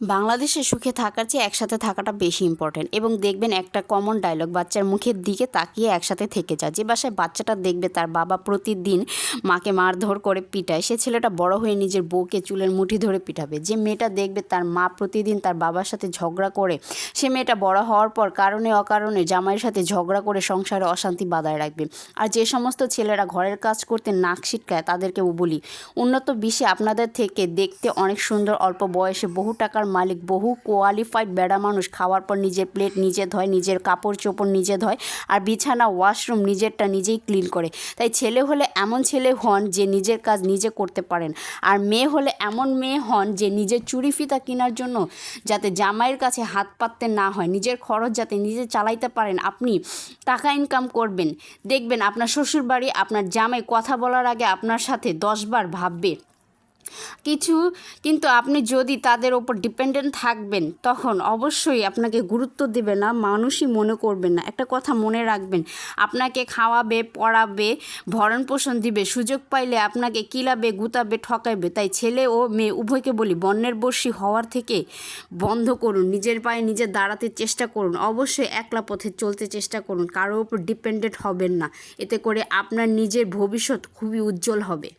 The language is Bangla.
বাংলাদেশে সুখে থাকার চেয়ে একসাথে থাকাটা বেশি ইম্পর্ট্যান্ট এবং দেখবেন একটা কমন ডায়লগ বাচ্চার মুখের দিকে তাকিয়ে একসাথে থেকে যায়। যে বাসায় বাচ্চাটা দেখবে তার বাবা প্রতিদিন মাকে মারধর করে পিটায়। সে ছেলেটা বড় হয়ে নিজের বউকে চুলের মুঠি ধরে পিটাবে। যে মেয়েটা দেখবে তার মা প্রতিদিন তার বাবার সাথে ঝগড়া করে, সে মেয়েটা বড় হওয়ার পর কারণে অকারণে জামাইয়ের সাথে ঝগড়া করে সংসারে অশান্তি বাধায় রাখবে। আর যে সমস্ত ছেলেরা ঘরের কাজ করতে নাক ছিটকায় তাদেরকেও বলি, উন্নত বিশ্বে আপনাদের থেকে দেখতে অনেক সুন্দর, অল্প বয়সে বহু টাকার মালিক, বহু কোয়ালিফাইড বেড়া মানুষ। খাওয়ার পর নিজের প্লেট নিজে ধয়, নিজের কাপড় চোপড় নিজে ধয় আর বিছানা ওয়াশরুম নিজেরটা নিজেই ক্লিন করে। তাই ছেলে হলে এমন ছেলে হন যে নিজের কাজ নিজে করতে পারেন। আর মেয়ে হলে এমন মেয়ে হন যে নিজের চুরি ফিতা কেনার জন্য যাতে জামাইয়ের কাছে হাত পাততে না হয়, নিজের খরচ যাতে নিজে চালাইতে পারেন। আপনি টাকা ইনকাম করবেন। দেখবেন আপনার শ্বশুরবাড়ি আপনার জামাই কথা বলার আগে আপনার সাথে দশবার ভাববে। কিছু, কিন্তু আপনি যদি তাদের ওপর ডিপেন্ডেন্ট থাকবেন, তখন অবশ্যই আপনাকে গুরুত্ব দেবে না, মানুষই মনে করবেন না। একটা কথা মনে রাখবেন, আপনাকে খাওয়াবে, পড়াবে ভরণ পোষণ দিবে, সুযোগ পাইলে আপনাকে কিলাবে, গুতাবে, ঠকাইবে। তাই ছেলে ও মেয়ে, উভয়কে বলি, বন্যের বর্ষী হওয়ার থেকে বন্ধ করুন, নিজের পায়ে নিজে দাঁড়াতে চেষ্টা করুন, অবশ্যই একলা পথে চলতে চেষ্টা করুন, কারোর উপর ডিপেন্ডেন্ট হবেন না। এতে করে আপনার নিজের ভবিষ্যৎ খুবই উজ্জ্বল হবে।